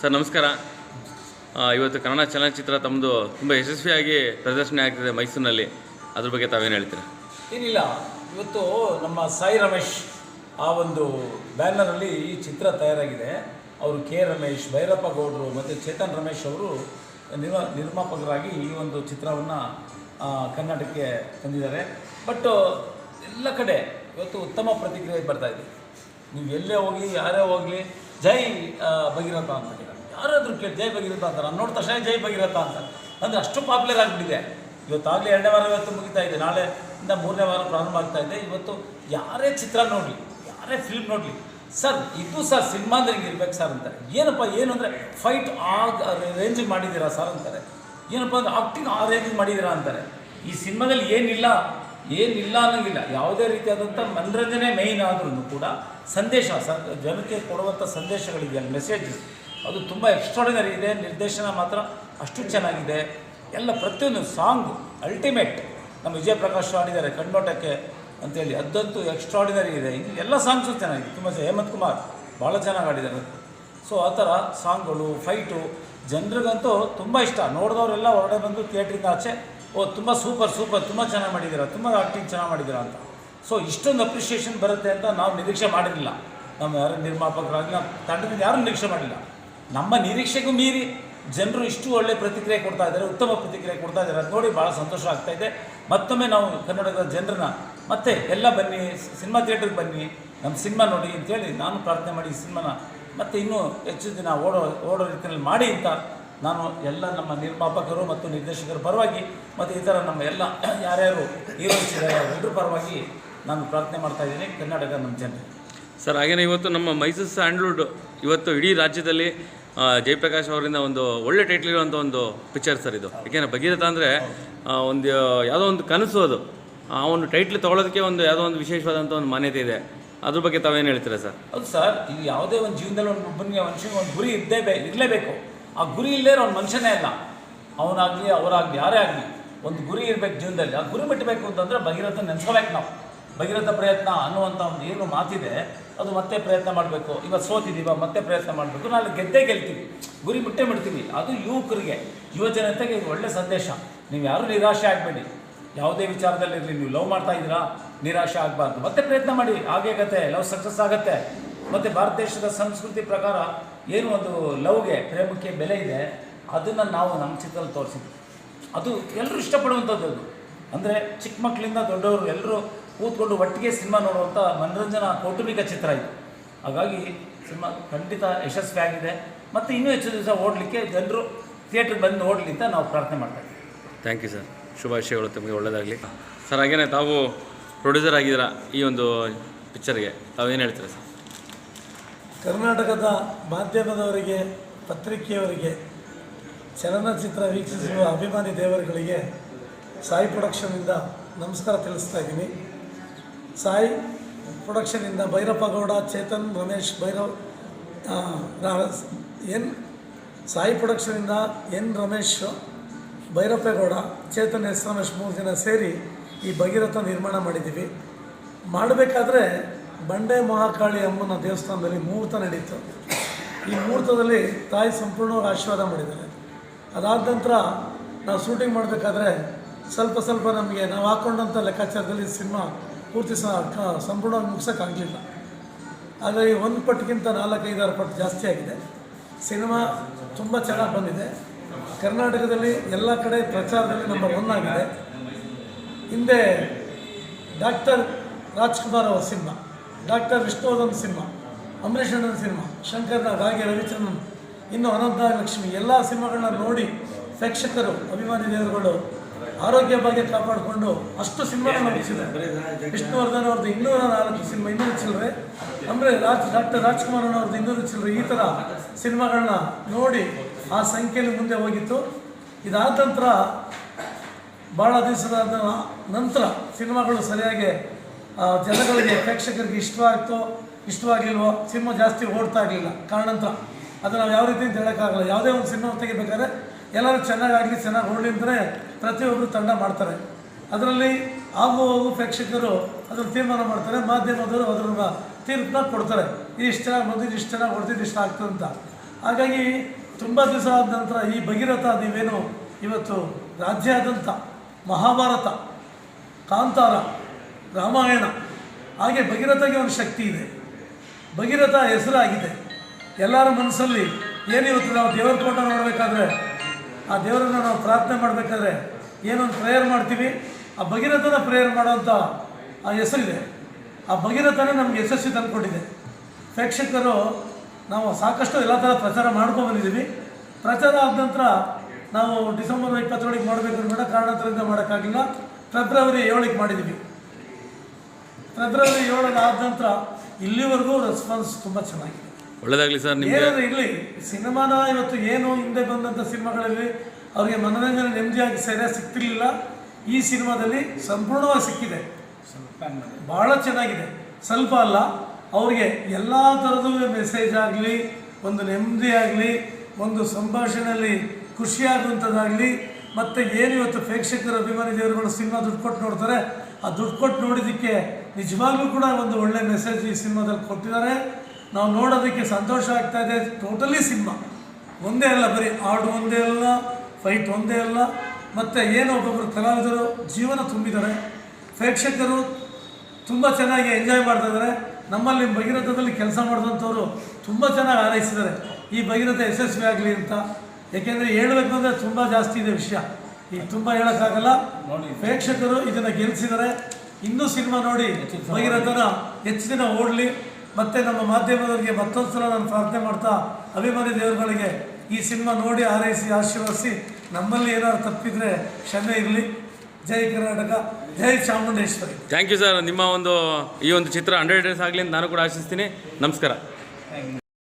Sir, ನಮಸ್ಕಾರ. ಇವತ್ತು ಕನ್ನಡ ಚಲನಚಿತ್ರ ತಮ್ಮದು ತುಂಬ ಯಶಸ್ವಿಯಾಗಿ ಪ್ರದರ್ಶನ ಆಗ್ತಿದೆ ಮೈಸೂರಿನಲ್ಲಿ. ಅದ್ರ ಬಗ್ಗೆ ತಾವೇನು ಹೇಳ್ತೀರಾ? ಏನಿಲ್ಲ, ಇವತ್ತು ನಮ್ಮ ಸಾಯಿ ರಮೇಶ್ ಆ ಒಂದು ಬ್ಯಾನರಲ್ಲಿ ಈ ಚಿತ್ರ ತಯಾರಾಗಿದೆ. ಅವರು ಕೆ ರಮೇಶ್, ಭೈರಪ್ಪ ಗೌಡರು ಮತ್ತು ಚೇತನ್ ರಮೇಶ್ ಅವರು ನಿರ್ಮ ನಿರ್ಮಾಪಕರಾಗಿ ಈ ಒಂದು ಚಿತ್ರವನ್ನು ಕರ್ನಾಟಕಕ್ಕೆ ತಂದಿದ್ದಾರೆ. ಬಟ್ ಎಲ್ಲ ಕಡೆ ಇವತ್ತು ಉತ್ತಮ ಪ್ರತಿಕ್ರಿಯೆ ಬರ್ತಾ ಇದೆ. ನೀವು ಎಲ್ಲೇ ಹೋಗಿ ಯಾರೇ ಹೋಗಲಿ ಜೈ ಭಗೀರಥ ಅಂತ ಯಾರಾದರೂ ಕೇಳಿ, ಜೈ ಭಗೀರಥ ಅಂತ. ನಾನು ನೋಡಿದ ತಕ್ಷಣ ಜೈ ಭಗೀರಥ ಅಂತ. ಅಂದರೆ ಅಷ್ಟು ಪಾಪ್ಯುಲರ್ ಆಗಿಬಿಟ್ಟಿದೆ. ಇವತ್ತಾಗಲೇ ಎರಡನೇ ವಾರ ಇವತ್ತು ಮುಗಿತಾ ಇದೆ. ನಾಳೆ ಇಂದ ಮೂರನೇ ವಾರ ಪ್ರಾರಂಭ ಆಗ್ತಾ ಇದೆ. ಇವತ್ತು ಯಾರೇ ಚಿತ್ರ ನೋಡಲಿ, ಯಾರೇ ಫಿಲ್ಮ್ ನೋಡಲಿ, ಸರ್, ಇದು ಸರ್ ಸಿನಿಮಾ ಅಂದ್ರೆ ಹಿಂಗೆ ಇರ್ಬೇಕು ಸರ್ ಅಂತಾರೆ. ಏನಪ್ಪ, ಏನು ಅಂದರೆ ಫೈಟ್ ಆ ರೇಂಜಿಗೆ ಮಾಡಿದ್ದೀರಾ ಸರ್ ಅಂತಾರೆ. ಏನಪ್ಪ ಅಂದ್ರೆ ಆಕ್ಟಿಂಗ್ ಆ ರೇಂಜ್ ಮಾಡಿದ್ದೀರಾ ಅಂತಾರೆ. ಈ ಸಿನಿಮಾದಲ್ಲಿ ಏನಿಲ್ಲ ಏನಿಲ್ಲ ಅನ್ನೋಂಗಿಲ್ಲ. ಯಾವುದೇ ರೀತಿಯಾದಂಥ ಮನರಂಜನೆ ಮೇಯ್ನ್ ಆದ್ರೂ ಕೂಡ ಸಂದೇಶ, ಸ ಜನಕ್ಕೆ ಕೊಡುವಂಥ ಸಂದೇಶಗಳಿದೆಯಲ್ಲ ಮೆಸೇಜಸ್ ಅದು ತುಂಬ ಎಕ್ಸ್ಟ್ರಾಡಿನರಿ ಇದೆ. ನಿರ್ದೇಶನ ಮಾತ್ರ ಅಷ್ಟು ಚೆನ್ನಾಗಿದೆ. ಎಲ್ಲ ಪ್ರತಿಯೊಂದು ಸಾಂಗ್ ಅಲ್ಟಿಮೇಟ್ ನಮ್ಮ ವಿಜಯ ಪ್ರಕಾಶ್ ಆಡಿದ್ದಾರೆ ಕಣ್ಣೋಟಕ್ಕೆ ಅಂತೇಳಿ. ಅದಂತೂ ಎಕ್ಸ್ಟ್ರಾಡಿನರಿ ಇದೆ. ಇನ್ನು ಎಲ್ಲ ಸಾಂಗ್ಸು ಚೆನ್ನಾಗಿದೆ. ತುಂಬ ಹೇಮಂತ್ ಕುಮಾರ್ ಭಾಳ ಚೆನ್ನಾಗಿ ಆಡಿದ್ದಾರೆ ಸೊ ಆ ಥರ ಸಾಂಗ್ಗಳು ಫೈಟು ಜನರಿಗಂತೂ ತುಂಬ ಇಷ್ಟ. ನೋಡಿದವರೆಲ್ಲ ಹೊರಡೆ ಬಂದು ಥಿಯೇಟ್ರಿಂದ ಆಚೆ ಓ, ತುಂಬ ಸೂಪರ್ ಸೂಪರ್, ತುಂಬ ಚೆನ್ನಾಗಿ ಮಾಡಿದ್ದೀರಾ, ತುಂಬ ಆ್ಯಕ್ಟಿಂಗ್ ಚೆನ್ನಾಗಿ ಮಾಡಿದ್ದೀರಾ ಅಂತ. ಸೊ ಇಷ್ಟೊಂದು ಅಪ್ರಿಷಿಯೇಷನ್ ಬರುತ್ತೆ ಅಂತ ನಾವು ನಿರೀಕ್ಷೆ ಮಾಡಿರಲಿಲ್ಲ. ನಮ್ಮ ಯಾರು ನಿರ್ಮಾಪಕರಾಗಲಿ, ನಮ್ಮ ತಂಡದಿಂದ ಯಾರೂ ನಿರೀಕ್ಷೆ ಮಾಡಿಲ್ಲ. ನಮ್ಮ ನಿರೀಕ್ಷೆಗೂ ಮೀರಿ ಜನರು ಇಷ್ಟು ಒಳ್ಳೆ ಪ್ರತಿಕ್ರಿಯೆ ಕೊಡ್ತಾ ಇದ್ದಾರೆ, ಉತ್ತಮ ಪ್ರತಿಕ್ರಿಯೆ ಕೊಡ್ತಾ ಇದ್ದಾರೆ ಅದು ನೋಡಿ ಭಾಳ ಸಂತೋಷ ಆಗ್ತಾ ಇದೆ. ಮತ್ತೊಮ್ಮೆ ನಾವು ಕನ್ನಡದ ಜನರನ್ನ, ಮತ್ತೆ ಎಲ್ಲ ಬನ್ನಿ, ಸಿನಿಮಾ ಥಿಯೇಟ್ರಿಗೆ ಬನ್ನಿ, ನಮ್ಮ ಸಿನಿಮಾ ನೋಡಿ ಅಂತೇಳಿ ನಾನು ಪ್ರಾರ್ಥನೆ ಮಾಡಿ ಈ ಸಿನಿಮಾನ ಮತ್ತು ಇನ್ನೂ ಹೆಚ್ಚು ದಿನ ಓಡೋ ಓಡೋ ರೀತಿಯಲ್ಲಿ ಮಾಡಿ ಅಂತ ನಾನು ಎಲ್ಲ ನಮ್ಮ ನಿರ್ಮಾಪಕರು ಮತ್ತು ನಿರ್ದೇಶಕರ ಪರವಾಗಿ ಮತ್ತು ಈ ಥರ ನಮ್ಮ ಎಲ್ಲ ಯಾರ್ಯಾರು ಹೀರೋಸ್ ಇದ್ದಾರೆ ಎಲ್ಲರ ಪರವಾಗಿ ನಾನು ಪ್ರಾರ್ಥನೆ ಮಾಡ್ತಾ ಇದ್ದೀನಿ. ಕರ್ನಾಟಕ ನಮ್ಮ ಜನರಿಗೆ ಸರ್ ಹಾಗೆಯೇ ಇವತ್ತು ನಮ್ಮ ಮೈಸೂರು ಸ್ಯಾಂಡ್ಲ್ವುಡ್ ಇವತ್ತು ಇಡೀ ರಾಜ್ಯದಲ್ಲಿ ಜಯಪ್ರಕಾಶ್ ಅವರಿಂದ ಒಂದು ಒಳ್ಳೆ ಟೈಟ್ಲ್ ಇರುವಂಥ ಒಂದು ಪಿಕ್ಚರ್ ಸರ್ ಇದು. ಯಾಕೆಂದರೆ ಭಗೀರಥ ಅಂದರೆ ಒಂದು ಯಾವುದೋ ಒಂದು ಕನಸು ಅದು. ಆ ಒಂದು ಟೈಟ್ಲ್ ತೊಗೊಳೋದಕ್ಕೆ ಒಂದು ಯಾವುದೋ ಒಂದು ವಿಶೇಷವಾದಂಥ ಒಂದು ಮಾನ್ಯತೆ ಇದೆ. ಅದ್ರ ಬಗ್ಗೆ ತಾವೇನು ಹೇಳ್ತೀರಾ ಸರ್? ಹೌದು ಸರ್ ಇದು ಯಾವುದೇ ಒಂದು ಜೀವನದಲ್ಲಿ ಒಂದು ಒಬ್ಬನಿಗೆ ಮನುಷ್ಯನಿಗೆ ಒಂದು ಗುರಿ ಇದ್ದೇ ಬೇ ಇರಲೇಬೇಕು. ಆ ಗುರಿ ಇಲ್ಲದೇ ಅವ್ನು ಮನುಷ್ಯನೇ ಅಲ್ಲ. ಅವನಾಗಲಿ, ಅವರಾಗಲಿ, ಯಾರೇ ಆಗಲಿ, ಒಂದು ಗುರಿ ಇರಬೇಕು ಜೀವನದಲ್ಲಿ. ಆ ಗುರಿ ಮುಟ್ಟಬೇಕು ಅಂತಂದರೆ ಭಗೀರಥ ನೆನೆಸ್ಕೋಬೇಕು ನಾವು. ಭಗೀರಥ ಪ್ರಯತ್ನ ಅನ್ನುವಂಥ ಒಂದು ಏನು ಮಾತಿದೆ, ಅದು ಮತ್ತೆ ಪ್ರಯತ್ನ ಮಾಡಬೇಕು. ಇವತ್ತು ಸೋತಿದ್ದೀವ ಮತ್ತೆ ಪ್ರಯತ್ನ ಮಾಡಬೇಕು. ನಾನು ಗೆದ್ದೇ ಗೆಲ್ತೀವಿ. ಗುರಿ ಮುಟ್ಟೆ ಮಾಡ್ತೀವಿ ಅದು ಯುವಕರಿಗೆ ಯುವಜನತೆಗೆ ಇದು ಒಳ್ಳೆ ಸಂದೇಶ. ನೀವು ಯಾರೂ ನಿರಾಶೆ ಆಗಬೇಡಿ. ಯಾವುದೇ ವಿಚಾರದಲ್ಲಿರಲಿ, ನೀವು ಲವ್ ಮಾಡ್ತಾ ಇದ್ದೀರಾ, ನಿರಾಶೆ ಆಗಬಾರ್ದು. ಮತ್ತೆ ಪ್ರಯತ್ನ ಮಾಡಿ. ಹಾಗೆ ಆಗತ್ತೆ. ಲವ್ ಸಕ್ಸಸ್ ಆಗುತ್ತೆ. ಮತ್ತು ಭಾರತ ದೇಶದ ಸಂಸ್ಕೃತಿ ಪ್ರಕಾರ ಏನು ಒಂದು ಲವ್ಗೆ, ಪ್ರೇಮಕ್ಕೆ ಬೆಲೆ ಇದೆ, ಅದನ್ನು ನಾವು ನಮ್ಮ ಚಿತ್ರದಲ್ಲಿ ತೋರಿಸಿದ್ವಿ. ಅದು ಎಲ್ಲರೂ ಇಷ್ಟಪಡುವಂಥದ್ದು ಅದು. ಅಂದರೆ ಚಿಕ್ಕ ಮಕ್ಕಳಿಂದ ದೊಡ್ಡವರು ಎಲ್ಲರೂ ಕೂತ್ಕೊಂಡು ಒಟ್ಟಿಗೆ ಸಿನಿಮಾ ನೋಡುವಂಥ ಮನರಂಜನಾ ಕೌಟುಂಬಿಕ ಚಿತ್ರ ಇದು. ಹಾಗಾಗಿ ಸಿನಿಮಾ ಖಂಡಿತ ಯಶಸ್ವಿ ಆಗಿದೆ ಮತ್ತು ಇನ್ನೂ ಹೆಚ್ಚು ದಿವಸ ಓಡಲಿಕ್ಕೆ ಜನರು ಥಿಯೇಟ್ರಿಗೆ ಬಂದು ನೋಡಲಿ ಅಂತ ನಾವು ಪ್ರಾರ್ಥನೆ ಮಾಡ್ತೇವೆ ಥ್ಯಾಂಕ್ ಯು ಸರ್ ಶುಭಾಶಯಗಳು ತಮಗೆ ಒಳ್ಳೆಯದಾಗಲಿ ಸರ್ ಹಾಗೇನೆ ತಾವು ಪ್ರೊಡ್ಯೂಸರ್ ಆಗಿದ್ದೀರಾ ಈ ಒಂದು ಪಿಕ್ಚರ್ಗೆ ತಾವೇನು ಹೇಳ್ತೀರಾ ಸರ್ ಕರ್ನಾಟಕದ ಮಾಧ್ಯಮದವರಿಗೆ, ಪತ್ರಿಕೆಯವರಿಗೆ, ಚಲನಚಿತ್ರ ವೀಕ್ಷಿಸುವ ಅಭಿಮಾನಿ ದೇವರುಗಳಿಗೆ ಸಾಯಿ ಪ್ರೊಡಕ್ಷನಿಂದ ನಮಸ್ಕಾರ ತಿಳಿಸ್ತಾ ಇದ್ದೀನಿ. ಸಾಯಿ ಪ್ರೊಡಕ್ಷನಿಂದ ಭೈರಪ್ಪ ಗೌಡ ಚೇತನ್, ರಮೇಶ್, ಭೈರವ್ ಎನ್, ಸಾಯಿ ಪ್ರೊಡಕ್ಷನಿಂದ ಎನ್ ರಮೇಶ್, ಭೈರಪ್ಪೇಗೌಡ, ಚೇತನ್, ಎಸ್ ರಮೇಶ್ ಮೂರು ಜನ ಸೇರಿ ಈ ಭಗೀರಥ ನಿರ್ಮಾಣ ಮಾಡಿದ್ದೀವಿ. ಮಾಡಬೇಕಾದ್ರೆ ಬಂಡೆ ಮಹಾಕಾಳಿ ಅಮ್ಮನ ದೇವಸ್ಥಾನದಲ್ಲಿ ಮುಹೂರ್ತ ನಡೀತು. ಈ ಮುಹೂರ್ತದಲ್ಲಿ ತಾಯಿ ಸಂಪೂರ್ಣವಾಗಿ ಆಶೀರ್ವಾದ ಮಾಡಿದ್ದಾರೆ. ಅದಾದ ನಂತರ ನಾವು ಶೂಟಿಂಗ್ ಮಾಡಬೇಕಾದ್ರೆ ಸ್ವಲ್ಪ ಸ್ವಲ್ಪ ನಮಗೆ ನಾವು ಹಾಕ್ಕೊಂಡಂಥ ಲೆಕ್ಕಾಚಾರದಲ್ಲಿ ಸಿನಿಮಾ ಪೂರ್ತಿ ಸಂಪೂರ್ಣವಾಗಿ ಮುಗ್ಸೋಕ್ಕಾಗಲಿಲ್ಲ. ಹಾಗಾಗಿ ಒಂದು ಪಟ್ಟಿಗಿಂತ ನಾಲ್ಕೈದಾರು ಪಟ್ಟು ಜಾಸ್ತಿ ಆಗಿದೆ. ಸಿನಿಮಾ ತುಂಬ ಚೆನ್ನಾಗಿ ಬಂದಿದೆ. ಕರ್ನಾಟಕದಲ್ಲಿ ಎಲ್ಲ ಕಡೆ ಪ್ರಚಾರದಲ್ಲಿ ನಂಬರ್ ಒನ್ ಆಗಿದೆ. ಹಿಂದೆ ಡಾಕ್ಟರ್ ರಾಜ್ಕುಮಾರ್ ಅವರ cinema. Doctor Vishnuvardhan cinema Ambareesh cinema ಶಂಕರ್ನ ರಾಗಿ ರವಿಚಂದ್ರನ್, ಇನ್ನು ಅನಂತ ಲಕ್ಷ್ಮಿ, ಎಲ್ಲ ಸಿನಿಮಾಗಳನ್ನ ನೋಡಿ ಪ್ರೇಕ್ಷಕರು, ಅಭಿಮಾನಿ ದೇವರುಗಳು ಆರೋಗ್ಯ ಬಗ್ಗೆ ಕಾಪಾಡಿಕೊಂಡು ಅಷ್ಟು ಸಿನಿಮಾಗಳನ್ನ ಮುಗಿಸಿದ್ದಾರೆ. ವಿಷ್ಣುವರ್ಧನ್ ಅವ್ರದ್ದು ಇನ್ನೂರ ನಾಲ್ಕು ಸಿನಿಮಾ, ಇನ್ನೂರು ಚಿಲ್ಲರೆ ಅಂದರೆ ರಾಜ್, ಡಾಕ್ಟರ್ ರಾಜ್ಕುಮಾರ್ ಅವ್ರದ್ದು ಇನ್ನೂರು ಚಿಲ್ಲರೆ ಈ ಥರ ಸಿನಿಮಾಗಳನ್ನ ನೋಡಿ ಆ ಸಂಖ್ಯೆಯಲ್ಲಿ ಮುಂದೆ ಹೋಗಿತ್ತು. ಇದಾದ ನಂತರ ಭಾಳ ದಿವಸದ ನಂತರ ಸಿನಿಮಾಗಳು ಸರಿಯಾಗಿ ಜನಗಳಿಗೆ ಪ್ರೇಕ್ಷಕರಿಗೆ ಇಷ್ಟವಾಗ್ತೋ ಇಷ್ಟವಾಗಿಲ್ವೋ ಸಿನಿಮಾ ಜಾಸ್ತಿ ಓಡ್ತಾ ಇರಲಿಲ್ಲ. ಕಾರಣಾಂತರ. ಅದು ನಾವು ಯಾವ ರೀತಿ ಅಂತ ಹೇಳೋಕ್ಕಾಗಲ್ಲ. ಯಾವುದೇ ಒಂದು ಸಿನಿಮಾ ತೆಗಿಬೇಕಾದ್ರೆ ಎಲ್ಲರೂ ಚೆನ್ನಾಗಾಗಲಿ ಚೆನ್ನಾಗಿ ಓಡಲಿ ಅಂತಲೇ ಪ್ರತಿಯೊಬ್ಬರು ತಂಡ ಮಾಡ್ತಾರೆ. ಅದರಲ್ಲಿ ಆಗು ಹೋಗು ಪ್ರೇಕ್ಷಕರು ಅದನ್ನು ತೀರ್ಮಾನ ಮಾಡ್ತಾರೆ, ಮಾಧ್ಯಮದವರು ಅದರ ತೀರ್ಪನ್ನ ಕೊಡ್ತಾರೆ. ಇದು ಇಷ್ಟು ಚೆನ್ನಾಗಿ ಬಂದಿದ್ದು, ಇಷ್ಟು ಚೆನ್ನಾಗಿ ಹೊಡೆದಿದ್ದು ಇಷ್ಟ ಆಗ್ತದೆ ಅಂತ. ಹಾಗಾಗಿ ತುಂಬ ದಿವಸ ಆದ ನಂತರ ಈ ಭಗೀರಥ ನೀವೇನು ಇವತ್ತು ರಾಜ್ಯಾದ್ಯಂತ ಮಹಾಭಾರತ, ಕಾಂತಾರ ರಾಮಾಯಣ. ಹಾಗೆ ಭಗೀರಥಗೆ ಒಂದು ಶಕ್ತಿ ಇದೆ. ಭಗೀರಥ ಹೆಸರಾಗಿದೆ. ಎಲ್ಲರ ಮನಸ್ಸಲ್ಲಿ ಏನಿರುತ್ತೆ ನಾವು ದೇವರ ಕೋಟ ನೋಡಬೇಕಾದ್ರೆ, ಆ ದೇವರನ್ನು ನಾವು ಪ್ರಾರ್ಥನೆ ಮಾಡಬೇಕಾದ್ರೆ ಏನೊಂದು ಪ್ರೇಯರ್ ಮಾಡ್ತೀವಿ. ಆ ಭಗೀರಥನ ಪ್ರೇಯರ್ ಮಾಡೋಂಥ ಆ ಹೆಸರಿದೆ. ಆ ಭಗೀರಥನೇ ನಮ್ಗೆ ಯಶಸ್ವಿ ತಂದುಕೊಟ್ಟಿದೆ. ಪ್ರೇಕ್ಷಕರು, ನಾವು ಸಾಕಷ್ಟು ಎಲ್ಲ ಥರ ಪ್ರಚಾರ ಬಂದಿದ್ದೀವಿ. ಪ್ರಚಾರ ಆದ ನಂತರ ನಾವು ಡಿಸೆಂಬರ್ ಇಪ್ಪತ್ತೇಳಿಗೆ ಮಾಡಬೇಕು ಅಂತ ಕಾರಣಾಂತರದಿಂದ ಮಾಡೋಕ್ಕಾಗಿಲ್ಲ. ಫೆಬ್ರವರಿ ಏಳಿಗೆ ಮಾಡಿದ್ದೀವಿ. ಫೆಬ್ರವರಿ ಏಳರ ಆದ ನಂತರ ಇಲ್ಲಿವರೆಗೂ ರೆಸ್ಪಾನ್ಸ್ ತುಂಬ ಚೆನ್ನಾಗಿದೆ. ಒಳ್ಳೇದಾಗಲಿ ಸರ್ ನಿಮಗೆ ಏನಾದ್ರು ಇರಲಿ ಸಿನಿಮಾನ ಇವತ್ತು ಏನು ಹಿಂದೆ ಬಂದಂಥ ಸಿನಿಮಾಗಳಲ್ಲಿ ಅವರಿಗೆ ಮನೋರಂಜನೆ ನೆಮ್ಮದಿಯಾಗಿ ಸರಿಯಾಗಿ ಸಿಗ್ತಿರ್ಲಿಲ್ಲ. ಈ ಸಿನಿಮಾದಲ್ಲಿ ಸಂಪೂರ್ಣವಾಗಿ ಸಿಕ್ಕಿದೆ. ಭಾಳ ಚೆನ್ನಾಗಿದೆ. ಸ್ವಲ್ಪ ಅಲ್ಲ ಅವರಿಗೆ ಎಲ್ಲ ಥರದ್ದು ಮೆಸೇಜ್ ಆಗಲಿ ಒಂದು ನೆಮ್ಮದಿ ಆಗಲಿ ಒಂದು ಸಂಭಾಷಣೆಯಲ್ಲಿ ಖುಷಿಯಾಗುವಂಥದ್ದಾಗಲಿ ಮತ್ತು ಏನು ಇವತ್ತು ಪ್ರೇಕ್ಷಕರು ಅಭಿಮಾನಿ ದೇವರುಗಳು ಸಿನಿಮಾ ದುಡ್ಡು ಕೊಟ್ಟು ನೋಡ್ತಾರೆ? ಆ ದುಡ್ಡು ಕೊಟ್ಟು ನೋಡಿದ್ದಕ್ಕೆ ನಿಜವಾಗ್ಲೂ ಕೂಡ ಒಂದು ಒಳ್ಳೆ ಮೆಸೇಜ್ ಈ ಸಿನಿಮಾದಲ್ಲಿ ಕೊಟ್ಟಿದ್ದಾರೆ. ನಾವು ನೋಡೋದಕ್ಕೆ ಸಂತೋಷ ಆಗ್ತಾ ಇದೆ. Totally cinema. ಒಂದೇ ಅಲ್ಲ, ಬರೀ ಹಾಡು ಒಂದೇ ಅಲ್ಲ ಫೈಟ್ ಒಂದೇ ಅಲ್ಲ. ಮತ್ತು ಏನು ಒಬ್ಬೊಬ್ಬರು ಕಲಾವಿದರು ಜೀವನ ತುಂಬಿದ್ದಾರೆ. ಪ್ರೇಕ್ಷಕರು ತುಂಬ ಚೆನ್ನಾಗಿ ಎಂಜಾಯ್ ಮಾಡ್ತಾ ಇದ್ದಾರೆ. ನಮ್ಮಲ್ಲಿ ಭಗೀರಥದಲ್ಲಿ ಕೆಲಸ ಮಾಡಿದಂಥವ್ರು ತುಂಬ ಚೆನ್ನಾಗಿ ಆರೈಸಿದ್ದಾರೆ ಈ ಭಗೀರಥ ಯಶಸ್ವಿ ಆಗಲಿ ಅಂತ ಯಾಕೆಂದರೆ ಹೇಳಬೇಕು ಅಂದರೆ ತುಂಬ ಜಾಸ್ತಿ ಇದೆ ವಿಷಯ. ಈಗ ತುಂಬ ಹೇಳೋಕ್ಕಾಗಲ್ಲ. ನೋಡಿ. ಪ್ರೇಕ್ಷಕರು ಇದನ್ನು ಗೆಲ್ಲಿಸಿದ್ದಾರೆ ಇನ್ನೂ ಸಿನಿಮಾ ನೋಡಿ. ಭಗೀರಥನ ಹೆಚ್ಚು ದಿನ ಓಡಲಿ. ಮತ್ತು ನಮ್ಮ ಮಾಧ್ಯಮದವರಿಗೆ ಮತ್ತೊಂದು ಸಲ ನಾನು ಪ್ರಾರ್ಥನೆ ಮಾಡ್ತಾ ಅಭಿಮಾನಿ ದೇವರುಗಳಿಗೆ ಈ ಸಿನಿಮಾ ನೋಡಿ ಆರೈಸಿ ಆಶೀರ್ವದಿಸಿ. ನಮ್ಮಲ್ಲಿ ಏನಾದ್ರು ತಪ್ಪಿದರೆ ಕ್ಷಮೆ ಇರಲಿ. Jai Karnataka Jai Chamundeshwari. Thank you sir ನಿಮ್ಮ ಒಂದು ಈ ಒಂದು ಚಿತ್ರ ಹಂಡ್ರೆಡ್ ಡೇಸ್ ಆಗಲಿ ಅಂತ ನಾನು ಕೂಡ ಆಶಿಸ್ತೀನಿ. ನಮಸ್ಕಾರ.